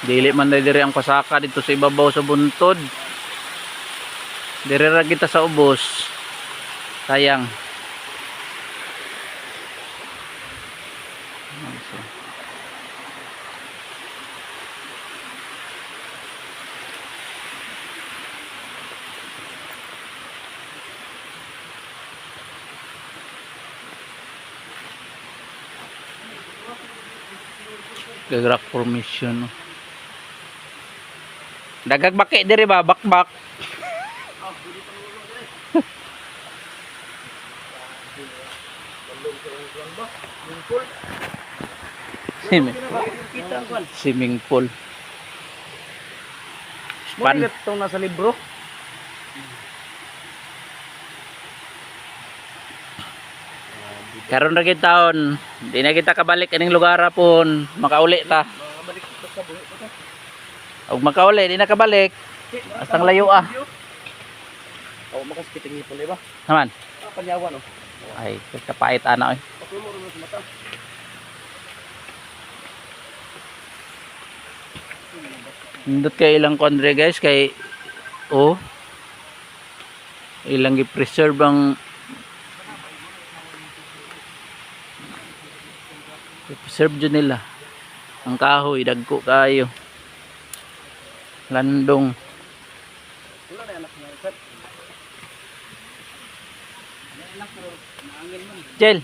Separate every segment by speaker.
Speaker 1: Dili man na diri ang pasaka dito sa ibabaw sa buntod. Diri ra kita sa ubos. Sayang. Gagrak formation. no. Dagag baki diri ba bakbak. Swimming,
Speaker 2: Kita kwan.
Speaker 1: swimming pool.
Speaker 2: Mo
Speaker 1: Pan.
Speaker 2: itong nasa libro.
Speaker 1: Karon ra gid taon, di na kita kabalik aning lugar pon, makauli ta.
Speaker 2: Mabalik ito sa buhay ko.
Speaker 1: Ug makauli di na kabalik. Astang layo ah.
Speaker 2: Oh, makaskiting ipon, ba?
Speaker 1: Naman.
Speaker 2: Ah, panyawan, oh.
Speaker 1: Ay, kapait ana oy.
Speaker 2: Sa mata.
Speaker 1: Nindot kay ilang kondre guys kay oh ilang gi-preserve ang preserve dyan nila ang kahoy dagko kayo landong
Speaker 2: Wala na anak niya, sir. Anak ko, naangin man.
Speaker 1: Jel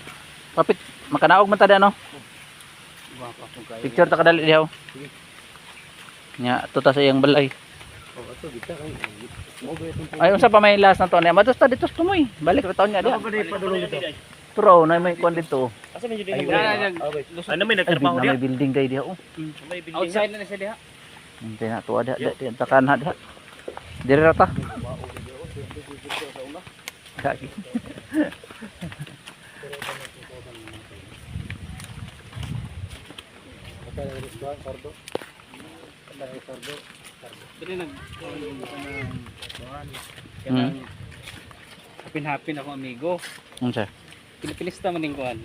Speaker 1: papit makanaog man tada no picture ta kadali dihaw nya tuta sa iyang balay
Speaker 2: Oh,
Speaker 1: ay unsa pa may last na to niya matos ta dito tumoy balik ra taon niya diha
Speaker 2: dito?
Speaker 1: turo na may kon dito
Speaker 2: Asa medyo
Speaker 1: Ay,
Speaker 2: din
Speaker 1: wala.
Speaker 2: Ano may nagtrabaho
Speaker 1: na
Speaker 2: diya?
Speaker 1: may building kay diha oh
Speaker 2: May. Outside na siya diha.
Speaker 1: Hindi na tuwa da, da, takan na da. Dire ra ta. Kaki.
Speaker 2: Dili nag
Speaker 1: Hmm.
Speaker 2: Hapin-hapin ako amigo.
Speaker 1: Unsa?
Speaker 2: Pilipilista man din kuan.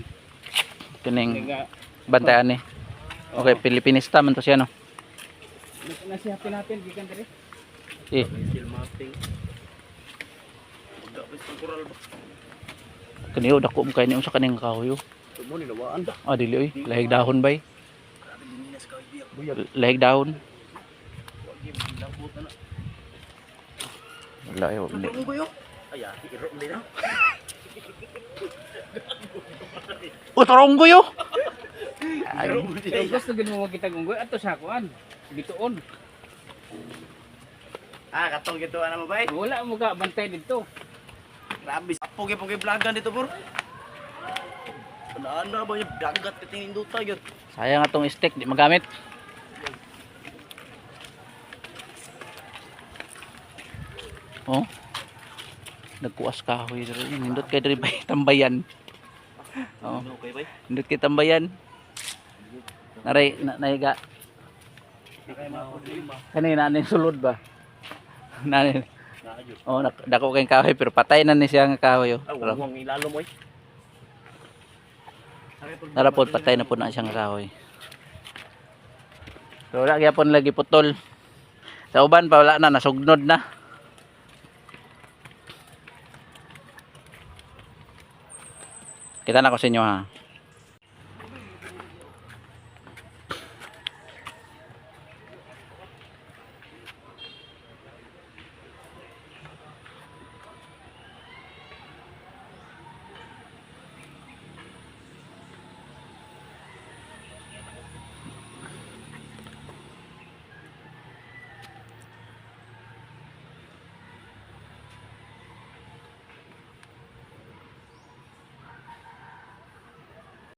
Speaker 1: Kining bantayan ni. Okay, Pilipinista man to siya no.
Speaker 2: Na si hapin-hapin gikan diri.
Speaker 1: Eh,
Speaker 2: Skill mapping. Dapat sa coral ba?
Speaker 1: kaniyo dako mo kay ni unsa kaning kahoy. oh.
Speaker 2: Tumo ni lawaan ba?
Speaker 1: Ah dili oy, lahig dahon bay. Lahig dahon. Wala yo.
Speaker 2: Ang buyo. Ay, iro mo na.
Speaker 1: Oh, taronggo yo. Ay,
Speaker 2: gusto gid mo makita unggoy ato sa kuan. Bituon.
Speaker 3: Ah, katong gito ano mo bay?
Speaker 2: Wala mo ka bantay dito.
Speaker 3: Grabe, pugi pugi vlogan dito bro. Ano ba yung dagat kating induta gyud.
Speaker 1: sayang atong stick di magamit. Oh. Nagkuas kahoy diri. Nindot kay diri bay tambayan. Oh. Nindot kay tambayan. Naray na, naiga. Kanina ning sulod ba? Nani.
Speaker 3: Naayos.
Speaker 1: Oh, nak- dako kay kahoy pero patay na ni siya nga kahoy. Oh.
Speaker 3: Ah, wang ilalo mo
Speaker 1: narapod patay na po na siya nga kahoy. So wala gyapon lagi putol. Sa uban pa wala na nasugnod na. Kita na ko sa inyo ha.